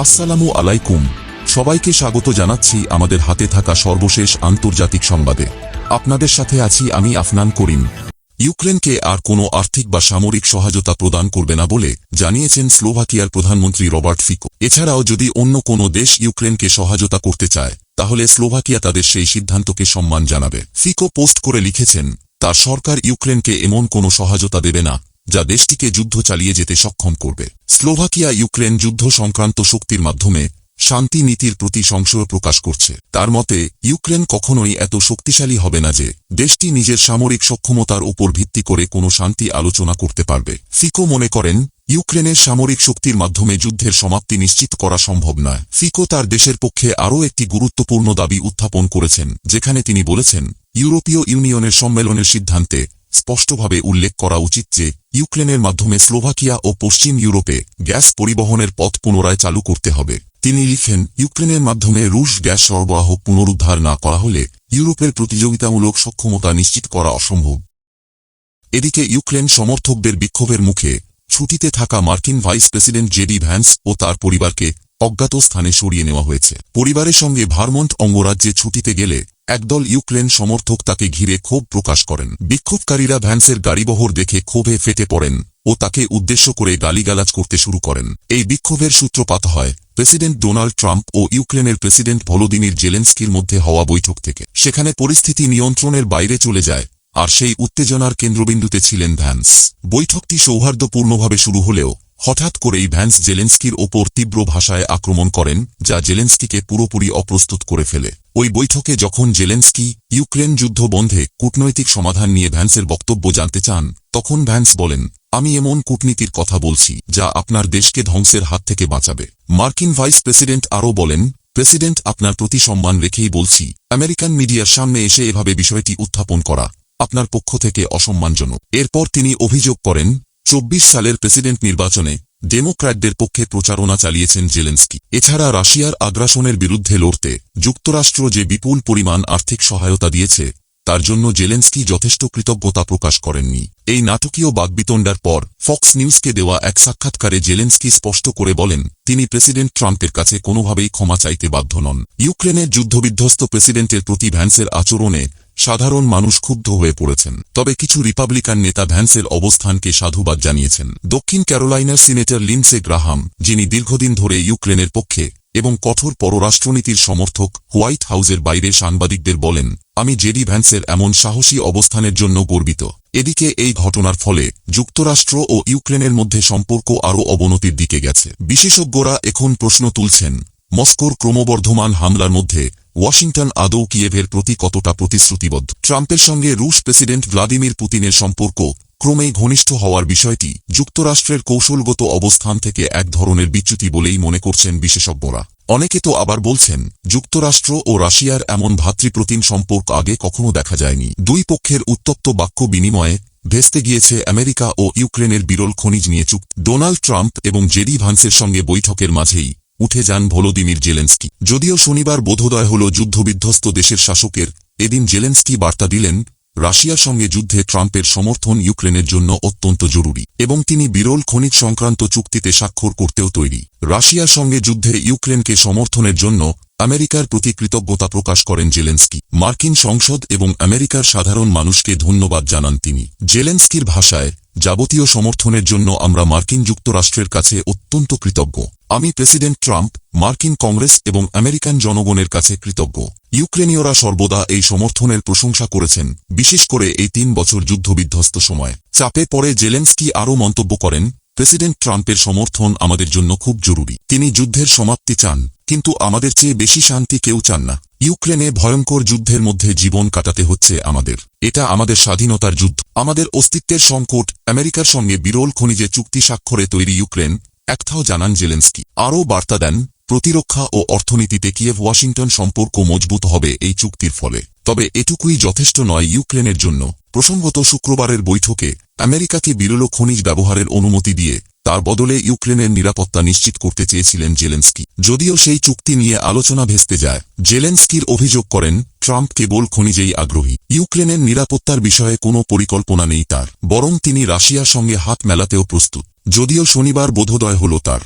আসসালামু আলাইকুম। সবাইকে স্বাগত জানাচ্ছি আমাদের হাতে থাকা সর্বশেষ আন্তর্জাতিক সংবাদে। আপনাদের সাথে আছি আমি আফনান করিম। ইউক্রেনকে আর কোনো আর্থিক বা সামরিক সহায়তা প্রদান করবে না বলে জানিয়েছেন স্লোভাকিয়ার প্রধানমন্ত্রী রবার্ট ফিকো। এছাড়াও যদি অন্য কোনো দেশ ইউক্রেনকে সহায়তা করতে চায়, তাহলে স্লোভাকিয়া তাদের সেই সিদ্ধান্তকে সম্মান জানাবে। ফিকো পোস্ট করে লিখেছেন, তার সরকার ইউক্রেনকে এমন কোনো সহায়তা দেবে না যা দেশটিকে যুদ্ধ চালিয়ে যেতে সক্ষম করবে। স্লোভাকিয়া ইউক্রেন যুদ্ধ সংক্রান্ত শক্তির মাধ্যমে শান্তি নীতির প্রতি সংশয় প্রকাশ করছে। তার মতে, ইউক্রেন কখনোই এত শক্তিশালী হবে না যে দেশটি নিজের সামরিক সক্ষমতার উপর ভিত্তি করে কোনো শান্তি আলোচনা করতে পারবে। ফিকো মনে করেন, ইউক্রেনের সামরিক শক্তির মাধ্যমে যুদ্ধের সমাপ্তি নিশ্চিত করা সম্ভব নয়। ফিকো তার দেশের পক্ষে আরও একটি গুরুত্বপূর্ণ দাবি উত্থাপন করেছেন, যেখানে তিনি বলেছেন, ইউরোপীয় ইউনিয়নের সম্মেলনের সিদ্ধান্তে স্পষ্টভাবে উল্লেখ করা উচিত যে, ইউক্রেনের মাধ্যমে স্লোভাকিয়া ও পশ্চিম ইউরোপে গ্যাস পরিবহনের পথ পুনরায় চালু করতে হবে। তিনি লিখেন, ইউক্রেনের মাধ্যমে রুশ গ্যাস সরবরাহ পুনরুদ্ধার না করা হলে ইউরোপের প্রতিযোগিতামূলক সক্ষমতা নিশ্চিত করা অসম্ভব। এদিকে ইউক্রেন সমর্থকদের বিক্ষোভের মুখে ছুটিতে থাকা মার্কিন ভাইস প্রেসিডেন্ট জেডি ভ্যান্স ও তার পরিবারকে অজ্ঞাত স্থানে সরিয়ে নেওয়া হয়েছে। পরিবারের সঙ্গে ভারমন্ট অঙ্গরাজ্যে ছুটিতে গেলে একদল ইউক্রেন সমর্থক তাকে ঘিরে ক্ষোভ প্রকাশ করেন। বিক্ষোভকারীরা ভ্যান্সের গাড়িবহর দেখে ক্ষোভে ফেটে পড়েন ও তাকে উদ্দেশ্য করে গালিগালাজ করতে শুরু করেন। এই বিক্ষোভের সূত্রপাত হয় প্রেসিডেন্ট ডোনাল্ড ট্রাম্প ও ইউক্রেনের প্রেসিডেন্ট ভলোদিমির জেলেন্সকির মধ্যে হওয়া বৈঠক থেকে। সেখানে পরিস্থিতি নিয়ন্ত্রণের বাইরে চলে যায় আর সেই উত্তেজনার কেন্দ্রবিন্দুতে ছিলেন ভ্যান্স। বৈঠকটি সৌহার্দ্যপূর্ণভাবে শুরু হলেও হঠাৎ করেই ভ্যান্স জেলেন্সকির ওপর তীব্র ভাষায় আক্রমণ করেন, যা জেলেন্সকিকে পুরোপুরি অপ্রস্তুত করে ফেলে। ওই বৈঠকে যখন জেলেন্সকি ইউক্রেন যুদ্ধ বন্ধে কূটনৈতিক সমাধান নিয়ে ভ্যান্সের বক্তব্য জানতে চান, তখন ভ্যান্স বলেন, আমি এমন কূটনীতির কথা বলছি, যা আপনার দেশকে ধ্বংসের হাত থেকে বাঁচাবে। মার্কিন ভাইস প্রেসিডেন্ট আরও বলেন, প্রেসিডেন্ট, আপনার প্রতি সম্মান রেখেই বলছি, আমেরিকান মিডিয়ার সামনে এসে এভাবে বিষয়টি উত্থাপন করা আপনার পক্ষ থেকে অসম্মানজনক। এরপর তিনি অভিযোগ করেন চব্বিশ সালের প্রেসিডেন্ট নির্বাচনে ডেমোক্র্যাটদের পক্ষে প্রচারণা চালিয়েছেন জেলেন্সকি। এছাড়া রাশিয়ার আগ্রাসনের বিরুদ্ধে লড়তে যুক্তরাষ্ট্র যে বিপুল পরিমাণ আর্থিক সহায়তা দিয়েছে, তার জন্য জেলেন্সকি যথেষ্ট কৃতজ্ঞতা প্রকাশ করেননি। এই নাটকীয় বাগবিতণ্ডার পর ফক্স নিউজকে দেওয়া এক সাক্ষাৎকারে জেলেন্সকি স্পষ্ট করে বলেন, তিনি প্রেসিডেন্ট ট্রাম্পের কাছে কোনোভাবেই ক্ষমা চাইতে বাধ্য নন। ইউক্রেনের যুদ্ধবিধ্বস্ত প্রেসিডেন্টের প্রতি ভ্যান্সের আচরণে সাধারণ মানুষ ক্ষুব্ধ হয়ে পড়েছেন। তবে কিছু রিপাবলিকান নেতা ভ্যান্সের অবস্থানকে সাধুবাদ জানিয়েছেন। দক্ষিণ ক্যারোলাইনার সিনেটর লিন্সে গ্রাহাম, যিনি দীর্ঘদিন ধরে ইউক্রেনের পক্ষে এবং কঠোর পররাষ্ট্রনীতির সমর্থক, হোয়াইট হাউসের বাইরে সাংবাদিকদের বলেন, আমি জেডি ভ্যান্সের এমন সাহসী অবস্থানের জন্য গর্বিত। এদিকে এই ঘটনার ফলে যুক্তরাষ্ট্র ও ইউক্রেনের মধ্যে সম্পর্ক আরও অবনতির দিকে গেছে। বিশেষজ্ঞরা এখন প্রশ্ন তুলছেন, মস্কোর ক্রমবর্ধমান হামলার মধ্যে ওয়াশিংটন আদৌ কিয়েভের প্রতি কতটা প্রতিশ্রুতিবদ্ধ? ট্রাম্পের সঙ্গে রুশ প্রেসিডেন্ট ভ্লাদিমির পুতিনের সম্পর্ক ক্রমেই ঘনিষ্ঠ হওয়ার বিষয়টি যুক্তরাষ্ট্রের কৌশলগত অবস্থান থেকে এক ধরনের বিচ্যুতি বলেই মনে করছেন বিশেষজ্ঞরা। অনেকে তো আবার বলছেন, যুক্তরাষ্ট্র ও রাশিয়ার এমন ভাতৃপ্রতিম সম্পর্ক আগে কখনো দেখা যায়নি। দুই পক্ষের উত্তপ্ত বাক্য বিনিময়ে ভেস্তে গিয়েছে আমেরিকা ও ইউক্রেনের বিরল খনিজ নিয়ে চুক্তি। ডোনাল্ড ট্রাম্প এবং জেডি ভান্সের সঙ্গে বৈঠকের মাঝেই উঠে যান ভলোদিমির জেলেন্সকি। যদিও শনিবার বোধোদয় হল যুদ্ধবিধ্বস্ত দেশের শাসকের, এদিন জেলেন্সকি বার্তা দিলেন, রাশিয়ার সঙ্গে যুদ্ধে ট্রাম্পের সমর্থন ইউক্রেনের জন্য অত্যন্ত জরুরি, এবং তিনি বিরল খনিজ সংক্রান্ত চুক্তিতে স্বাক্ষর করতেও তৈরি। রাশিয়ার সঙ্গে যুদ্ধে ইউক্রেনকে সমর্থনের জন্য আমেরিকার প্রতি কৃতজ্ঞতা প্রকাশ করেন জেলেন্সকি। মার্কিন সংসদ এবং আমেরিকার সাধারণ মানুষকে ধন্যবাদ জানান তিনি। জেলেন্সকির ভাষায় যাবতীয় সমর্থনের জন্য আমরা মার্কিন যুক্তরাষ্ট্রের কাছে অত্যন্ত কৃতজ্ঞ। আমি প্রেসিডেন্ট ট্রাম্প, মার্কিন কংগ্রেস এবং আমেরিকান জনগণের কাছে কৃতজ্ঞ। ইউক্রেনীয়রা সর্বদা এই সমর্থনের প্রশংসা করেছেন, বিশেষ করে এই তিন বছর যুদ্ধবিধ্বস্ত সময়। চাপে পড়ে জেলেন্সকি আরও মন্তব্য করেন, প্রেসিডেন্ট ট্রাম্পের সমর্থন আমাদের জন্য খুব জরুরি। তিনি যুদ্ধের সমাপ্তি চান। কিন্তু আমাদের চেয়ে বেশি শান্তি কেউ চান না। ইউক্রেনে ভয়ঙ্কর যুদ্ধের মধ্যে জীবন কাটাতে হচ্ছে আমাদের। এটা আমাদের স্বাধীনতার যুদ্ধ। আমাদের অস্তিত্বের সংকট, আমেরিকার সঙ্গে বিরল খনিজে চুক্তি স্বাক্ষরে তৈরি ইউক্রেন, একথাও জানান জেলেন্সকি। আরও বার্তা দেন, প্রতিরক্ষা ও অর্থনীতিতে কিয়েভ ওয়াশিংটন সম্পর্ক মজবুত হবে এই চুক্তির ফলে। তবে এটুকুই যথেষ্ট নয় ইউক্রেনের জন্য। প্রসঙ্গত শুক্রবারের বৈঠকে আমেরিকাকে বিরল খনিজ ব্যবহারের অনুমতি দিয়ে তার বদলে ইউক্রেনের নিরাপত্তা নিশ্চিত করতে চেয়েছিলেন জেলেন্সকি। যদিও সেই চুক্তি নিয়ে আলোচনা ভেস্তে যায়, জেলেন্সকির অভিযোগ করেন, ট্রাম্প কেবল খনিজেই আগ্রহী। ইউক্রেনের নিরাপত্তার বিষয়ে কোনো পরিকল্পনা নেই তার, বরং তিনি রাশিয়ার সঙ্গে হাত মেলাতেও প্রস্তুত। যদিও শনিবার বোধোদয় হল তার।